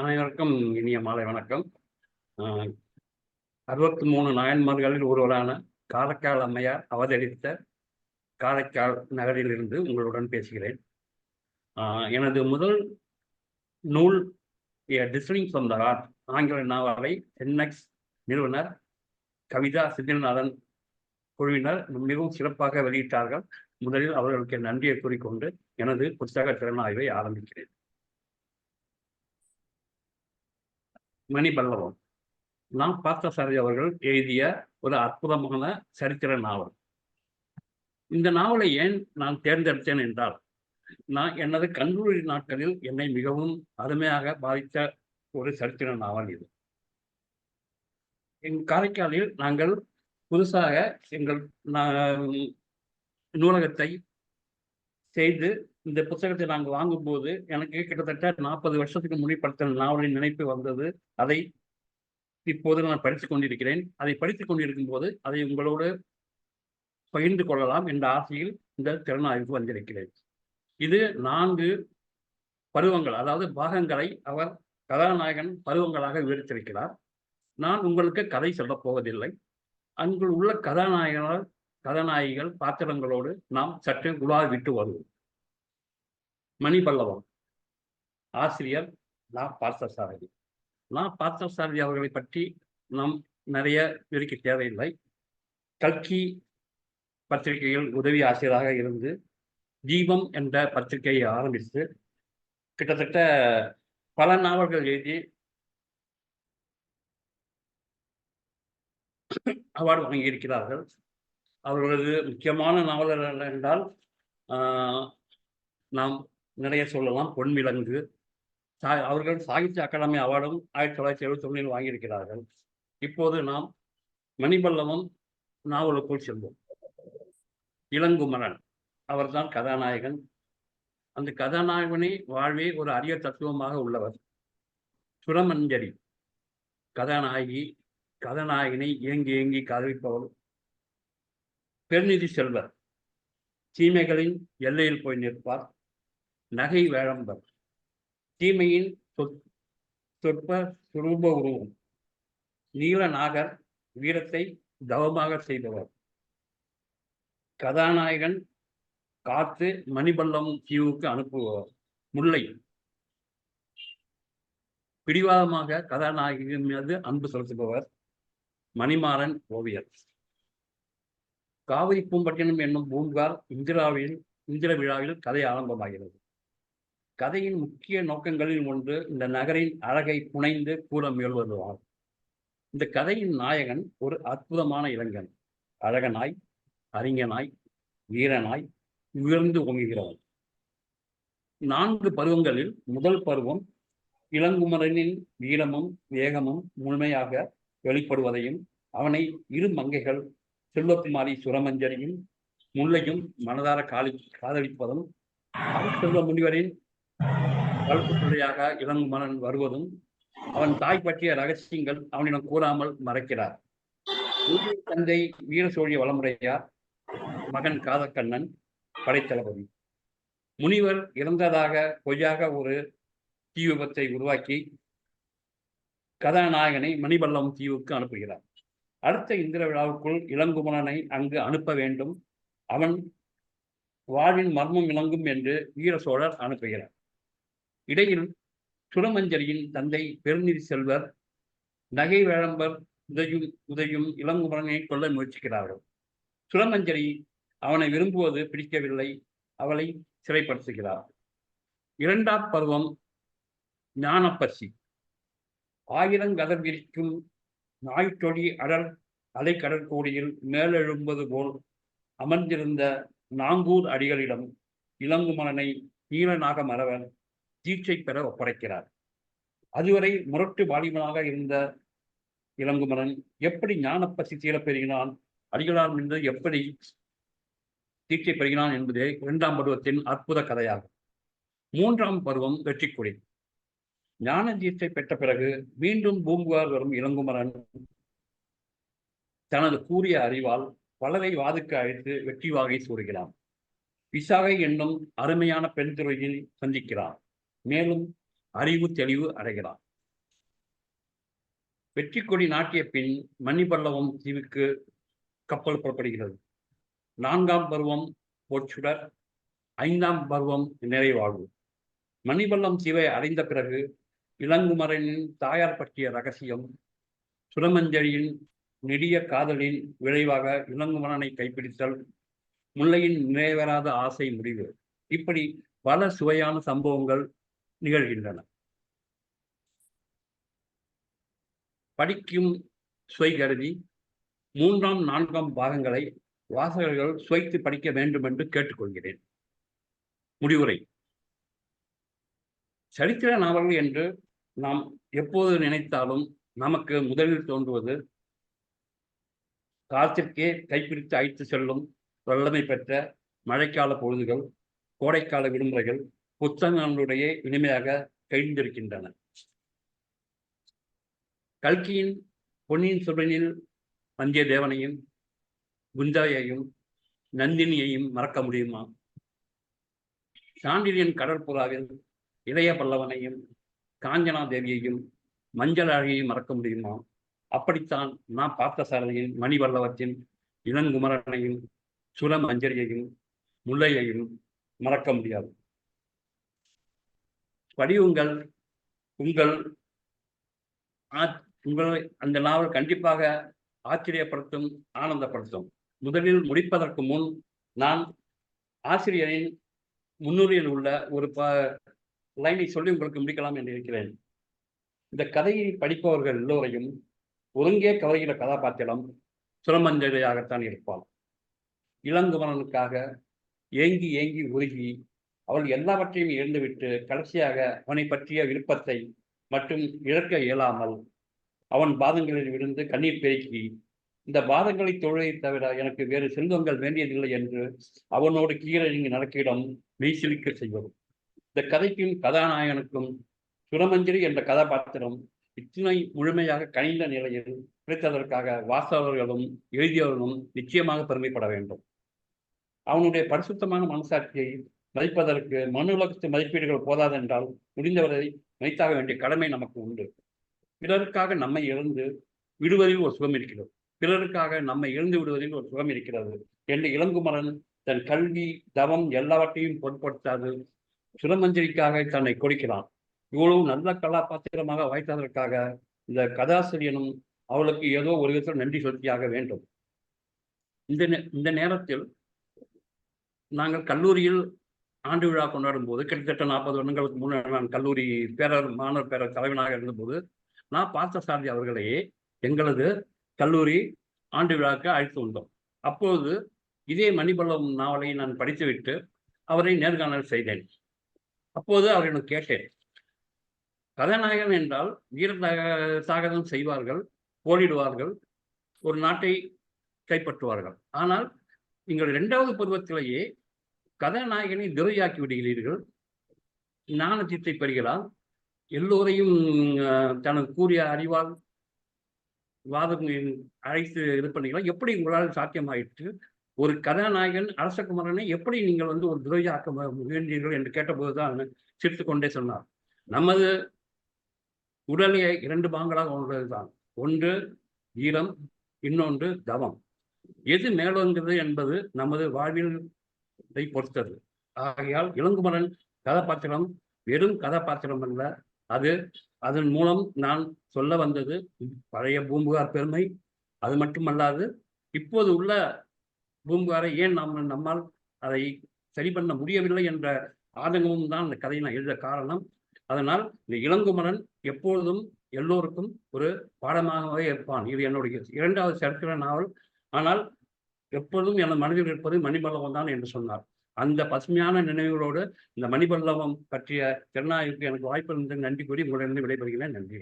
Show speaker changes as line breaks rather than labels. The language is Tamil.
அனைவருக்கும் இனிய மாலை வணக்கம். அறுபத்தி மூணு நாயன்மார்களில் ஒருவரான காரைக்கால் அம்மையார் அவதரித்த காரைக்கால் நகரிலிருந்து உங்களுடன் பேசுகிறேன். எனது முதல் நூல் டிஸ்னிங் ஃப்ரம் த ஆர்ட் ஆங்கில நாவலை என்எக்ஸ் நிறுவனர் கவிதா சித்திரநாதன் குழுவினர் மிகவும் சிறப்பாக வெளியிட்டார்கள். முதலில் அவர்களுக்கு நன்றியை கூறிக்கொண்டு எனது புத்தக திறனாய்வை ஆரம்பிக்கிறேன். மணி பல்லவம். நான் பார்த்தசாரதி அவர்கள் எழுதிய ஒரு அற்புதமான சரித்திர நாவல். இந்த நாவலை ஏன் நான் தேர்ந்தெடுத்தேன் என்றால் நான் எனது கல்லூரி நாட்களில் என்னை மிகவும் அருமையாக பாதித்த ஒரு சரித்திர நாவல் இது. எங் காரைக்காலில் நாங்கள் புதுசாக எங்கள் நூலகத்தை செய்து இந்த புத்தகத்தை நாங்கள் வாங்கும்போது எனக்கு கிட்டத்தட்ட நாற்பது வருஷத்துக்கு முன்னிப்படுத்த நாவலின் நினைப்பு வந்தது. அதை இப்போது நான் படித்துக் கொண்டிருக்கிறேன். அதை படித்துக் கொண்டிருக்கும் போது அதை உங்களோடு பகிர்ந்து கொள்ளலாம் என்ற ஆசையில் இந்த திறனாய்வுக்கு வந்திருக்கிறேன் இது நான்கு பருவங்கள் அதாவது பாகங்களை அவர் கதாநாயகன் பருவங்களாக விவரித்திருக்கிறார். நான் உங்களுக்கு கதை சொல்லப் போவதில்லை. அங்கு உள்ள கதாநாயகனால் கதாநாயகிகள் பாத்திரங்களோடு நாம் சற்று உலா விட்டு வருவோம். மணி பல்லவம் ஆசிரியர் லா. பார்த்தசாரதி லா. பார்த்தசாரதி அவர்களை பற்றி நாம் நிறைய விரிக்க தேவையில்லை. கல்கி பத்திரிகையில் உதவி ஆசிரியராக இருந்து தீபம் என்ற பத்திரிகையை ஆரம்பித்து கிட்டத்தட்ட பல நாவல்கள் எழுதி அவார்டு வாங்கியிருக்கிறார்கள். அவர்களது முக்கியமான நாவலர் என்றால் நாம் நிறைய சொல்லலாம். பொன்விலங்கு. சா அவர்கள் சாகித்ய அகாடமி அவார்டும் ஆயிரத்தி தொள்ளாயிரத்தி எழுபத்தி ஒன்றில் வாங்கியிருக்கிறார்கள். இப்போது நாம் மணிபல்லவம் நாவலுக்குள் செல்வோம். இளங்குமரன். அவர்தான் கதாநாயகன். அந்த கதாநாயகனை வாழ்வே ஒரு அரிய தத்துவமாக உள்ளவர். சுரமஞ்சரி. கதாநாயகி. கதாநாயகனை ஏங்கி ஏங்கி காதலிப்பவள் பெருநிதி செல்வர். தீமைகளின் எல்லையில் போய் நிற்பார். நகை வேழம்பர். தீமையின் சொற்ப சுரூப உருவம். நீலநாகர் வீரத்தை தவமாக செய்தவர். கதாநாயகன் காத்து மணிபல்லம் தீவுக்கு அனுப்புபவர். முல்லை. பிடிவாதமாக கதாநாயகியின் மீது அன்பு செலுத்துபவர் மணிமாறன் ஓவியர். காவிரி பூம்பட்டினம் என்னும் பூங்கார் இந்திராவில் இந்திர விழாவில் கதை ஆரம்பமாகிறது. கதையின் முக்கிய நோக்கங்களில் ஒன்று இந்த நகரின் அழகை புனைந்து கூற முயல்வதுவாகும். இந்த கதையின் நாயகன் ஒரு அற்புதமான இளைஞன். அழகனாய் அறிஞனாய் வீரனாய் உயர்ந்து ஓங்குகிறவன். நான்கு பருவங்களில் முதல் பருவம் இளங்குமரனின் வீரமும் வேகமும் முழுமையாக வெளிப்படுவதையும் அவனை இரு மங்கைகள் செல்வகுமாரி சுரமஞ்சரியும் முல்லையும் மனதார காலி காதலிப்பதும் செல்வ முனிவரின் வளர்ப்பு பிள்ளையாக இளங்குமரன் வருவதும் அவன் தாய் பற்றிய ரகசியங்கள் அவனிடம் கூறாமல் மறைக்கிறார். தந்தை வீர சோழிய வளமுறையார் மகன் காதக்கண்ணன் படைத்தளபதி. முனிவர் இறந்ததாக பொய்யாக ஒரு தீ விபத்தை உருவாக்கி கதாநாயகனை மணிபல்லம் தீவுக்கு அனுப்புகிறார். அடுத்த இந்திர விழாவுக்குள் இளங்குமணனை அங்கு அனுப்ப வேண்டும். அவன் வாழ்வின் மர்மம் விளங்கும் என்று வீர சோழர் அனுப்புகிறார். இடையில் சுரமஞ்சரியின் தந்தை பெருநிதி செல்வர் நகை வேளம்பர் உதயும் உதயும் இளங்குமரனை கொல்ல முயற்சிக்கிறார்கள். சுரமஞ்சரி அவனை விரும்புவது பிடிக்கவில்லை அவளை சிறைப்படுத்துகிறார். இரண்டாம் பருவம் ஞானப்பசி. ஆயிரங்கதர் விரிக்கும் நாய்த்தொழி அடர் அலைக்கடல் கடற்கோடியில் மேலெழும்பது போல் அமர்ந்திருந்த நாங்கூர் அடிகளிடம் இளங்குமரனை நீலநாக மறவன் தீட்சை பெற ஒப்படைக்கிறார். அதுவரை முரட்டு வாலிபனாக இருந்த இளங்குமரன் எப்படி ஞானப்பசி தீர பெறுகிறான் அடிகளார் நின்று எப்படி தீட்சை பெறுகிறான் என்பதே இரண்டாம் பருவத்தின் அற்புத கதையாகும். மூன்றாம் பருவம் வெற்றிக்குடி. ஞான தீட்சை பெற்ற பிறகு மீண்டும் பூங்குவார் வரும் இளங்குமரன் தனது கூறிய அறிவால் பலரை வாதுக்கு அழைத்து வெற்றி வாகை சூறுகிறான் விசாகை என்னும் அருமையான பெண் துறையில் சந்திக்கிறான். மேலும் அறிவு தெளிவு அடைகிறார். வெற்றி கொடி நாட்டிய பின் மணிபல்லவம் தீவுக்கு கப்பல் புறப்படுகிறது. நான்காம் பருவம் பொற்சுடர் ஐந்தாம் பருவம் நிறைவாழ்வு. மணிபல்லம் தீவை அடைந்த பிறகு இளங்குமரனின் தாயார் பற்றிய ரகசியம் சுரமஞ்சலியின் நெடிய காதலின் விளைவாக இளங்குமரனை கைப்பிடித்தல் முல்லையின் நிறைவேறாத ஆசை முடிவு. இப்படி பல சுவையான சம்பவங்கள் நிகழ்கின்றன. படிக்கும் சுவை கருதி மூன்றாம் நான்காம் பாகங்களை வாசகர்கள் சுவைத்து படிக்க வேண்டும் என்று கேட்டுக்கொள்கிறேன். முடிவுரை. சரித்திர நாவல்கள் என்று நாம் எப்போது நினைத்தாலும் நமக்கு முதலில் தோன்றுவது காலத்திற்கே கைப்பிடித்து அழைத்து செல்லும் வல்லமை பெற்ற மழைக்கால பொழுதுகள் கோடைக்கால விடுமுறைகள் புத்தகங்களுடைய இனிமையாக கழிந்திருக்கின்றன கல்கியின் பொன்னியின் செல்வனில் வந்தியத்தேவனையும் குந்தாயையும் நந்தினியையும் மறக்க முடியுமா? சாண்டிலியன் கடற்புறாவில் இளைய பல்லவனையும் காஞ்சனா தேவியையும் மஞ்சள் அழகையும் மறக்க முடியுமா? அப்படித்தான் நான் பார்த்த சாரதியின் மணிவல்லவத்தின் இளங்குமரனையும் சுரமஞ்சரியையும் முல்லையையும் மறக்க முடியாது. படியுங்கள். உங்கள் உங்களை அந்த நாவல் கண்டிப்பாக ஆச்சரியப்படுத்தும் ஆனந்தப்படுத்தும். முதலில் முடிப்பதற்கு முன் நான் ஆசிரியரின் முன்னுரையில் உள்ள ஒரு ப லைனை சொல்லி உங்களுக்கு முடிக்கலாம் என்று இருக்கிறேன். இந்த கதையை படிப்பவர்கள் எல்லோரையும் ஒருங்கே கவர்கிற கதாபாத்திரம் சுரமஞ்சலையாகத்தான் இருப்பான். இளங்குமரனுக்காக ஏங்கி ஏங்கி உருகி அவள் எல்லாவற்றையும் இழந்துவிட்டு கடைசியாக அவனை பற்றிய விருப்பத்தை மற்றும் இழக்க இயலாமல் அவன் பாதங்களில் விழுந்து கண்ணீர் பெருக்கி இந்த பாதங்களை தொழிலை தவிர எனக்கு வேறு செல்வங்கள் வேண்டியதில்லை என்று அவனோடு கீழே நடக்கிடம் மெய்சிலிக்க செய்வது இந்த கதைக்கும் கதாநாயகனுக்கும் சுரமஞ்சரி என்ற கதாபாத்திரம் இத்தனை முழுமையாக கனிந்த நிலையில் கிடைத்ததற்காக வாசகர்களும் எழுதியவர்களும் நிச்சயமாக பெருமைப்பட வேண்டும். அவனுடைய பரிசுத்தமான மனசாட்சியை மதிப்பதற்கு மனுலகத்து மதிப்பீடுகள் போதாதென்றால் முடிந்தவரை மதித்தாக வேண்டிய கடமை நமக்கு உண்டு. பிறருக்காக நம்மை இழந்து விடுவதில் ஒரு சுகம் இருக்கிறது. பிறருக்காக நம்மை இழந்து விடுவதில் ஒரு சுகம் இருக்கிறது. என்று இளங்குமரன் தன் கல்வி தவம் எல்லாவற்றையும் பொருட்படுத்தாது சுரமஞ்சரிக்காக தன்னை கொடுக்கிறான். இவ்வளவு நல்ல கதாபாத்திரமாக வாய்த்ததற்காக இந்த கதாசிரியனும் அவளுக்கு ஏதோ ஒரு விதத்தில் நன்றி செலுத்தியாக வேண்டும். இந்த இந்த நேரத்தில் நாங்கள் கல்லூரியில் ஆண்டு விழா கொண்டாடும் போது கிட்டத்தட்ட நாற்பது வருடங்களுக்கு முன்னாடி நான் கல்லூரி பேரர் மாணவர் பேரர் தலைவனாக இருந்தபோது நான் பார்த்தசாரதி அவர்களையே எங்களது கல்லூரி ஆண்டு விழாவுக்கு அழைத்து வந்தோம். அப்போது இதே மணிபல்லம் நாவலை நான் படித்துவிட்டு அவரை நேர்காணல் செய்தேன். அப்போது அவரிடம் கேட்டேன் கதாநாயகன் என்றால் வீர சாகதம் செய்வார்கள் போரிடுவார்கள் ஒரு நாட்டை கைப்பற்றுவார்கள். ஆனால் நீங்கள் இரண்டாவது பருவத்திலேயே கதாநாயகனை துரையாக்கி விடுகிறீர்கள். ஞானத்தித்தை பெறுகிறார் எல்லோரையும் தனது கூறிய அறிவால் வாதம் அழைத்து இது பண்ணீங்களா எப்படி உங்களால் சாத்தியமாயிற்று? ஒரு கதாநாயகன் அரசகுமரனை எப்படி நீங்கள் வந்து ஒரு துரையாக்க முயன்றீர்கள் என்று கேட்டபோதுதான் சிரித்து கொண்டே சொன்னார். நமது உடலை இரண்டு பாங்களாக உள்ளதுதான் ஒன்று ஈரம் இன்னொன்று தவம். எது மேலோங்கிறது என்பது நமது வாழ்வில் பொறுத்தது. ஆகையால் இளங்குமரன் கதாபாத்திரம் வெறும் கதாபாத்திரம் அல்ல. அது அதன் மூலம் நான் சொல்ல வந்தது பழைய பூம்புகார் பெருமை. அது மட்டுமல்லாது இப்போது உள்ள பூம்புகாரை ஏன் நாம் நம்மால் அதை சரி பண்ண முடியவில்லை என்ற ஆதங்கமும் தான் அந்த கதையை நான் எழுத காரணம். அதனால் இந்த இளங்குமரன் எப்பொழுதும் எல்லோருக்கும் ஒரு பாடமாகவே இருப்பான். இது என்னுடைய இரண்டாவது சரித்திர நாவல். ஆனால் எப்பொழுதும் எனது மனதில் இருப்பது மணிபல்லவம் தான் என்று சொன்னார். அந்த பசுமையான நினைவுகளோடு இந்த மணிபல்லவம் பற்றிய திறனாய்வுக்கு எனக்கு வாய்ப்பு நன்றி கூறி உங்களிடம் விடைபெறுகிறேன். நன்றி